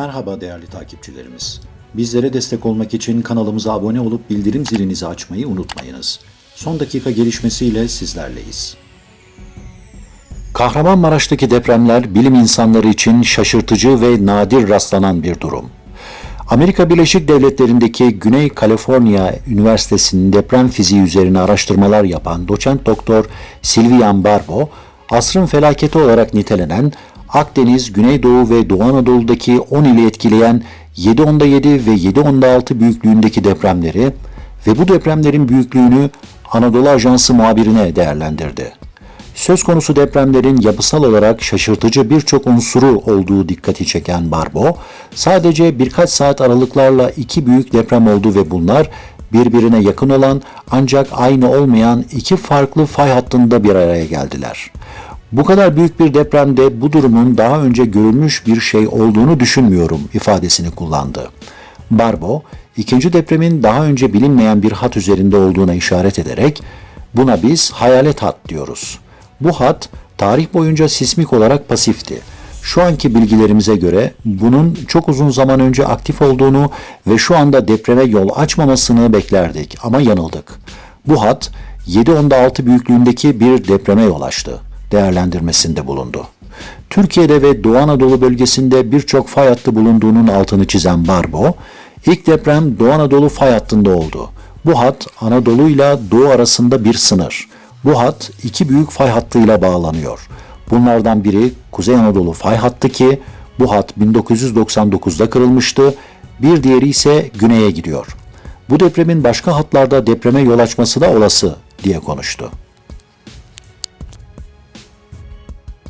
Merhaba değerli takipçilerimiz. Bizlere destek olmak için kanalımıza abone olup bildirim zilinizi açmayı unutmayınız. Son dakika gelişmesiyle sizlerleyiz. Kahramanmaraş'taki depremler bilim insanları için şaşırtıcı ve nadir rastlanan bir durum. Amerika Birleşik Devletleri'ndeki Güney Kaliforniya Üniversitesi'nin deprem fiziği üzerine araştırmalar yapan doçent doktor Silvian Barbo, asrın felaketi olarak nitelenen Akdeniz, Güneydoğu ve Doğu Anadolu'daki 10 ili etkileyen 7.7 ve 7.6 büyüklüğündeki depremleri ve bu depremlerin büyüklüğünü Anadolu Ajansı muhabirine değerlendirdi. Söz konusu depremlerin yapısal olarak şaşırtıcı birçok unsuru olduğu dikkati çeken Barbo, sadece birkaç saat aralıklarla iki büyük deprem oldu ve bunlar birbirine yakın olan ancak aynı olmayan iki farklı fay hattında bir araya geldiler. Bu kadar büyük bir depremde bu durumun daha önce görülmüş bir şey olduğunu düşünmüyorum ifadesini kullandı. Barbo, ikinci depremin daha önce bilinmeyen bir hat üzerinde olduğuna işaret ederek buna biz hayalet hat diyoruz. Bu hat tarih boyunca sismik olarak pasifti. Şu anki bilgilerimize göre bunun çok uzun zaman önce aktif olduğunu ve şu anda depreme yol açmamasını beklerdik ama yanıldık. Bu hat 7.6 büyüklüğündeki bir depreme yol açtı değerlendirmesinde bulundu. Türkiye'de ve Doğu Anadolu bölgesinde birçok fay hattı bulunduğunun altını çizen Barbo, ilk deprem Doğu Anadolu fay hattında oldu. Bu hat Anadolu ile Doğu arasında bir sınır. Bu hat iki büyük fay hattıyla bağlanıyor. Bunlardan biri Kuzey Anadolu fay hattı ki bu hat 1999'da kırılmıştı. Bir diğeri ise güneye gidiyor. Bu depremin başka hatlarda depreme yol açması da olası diye konuştu.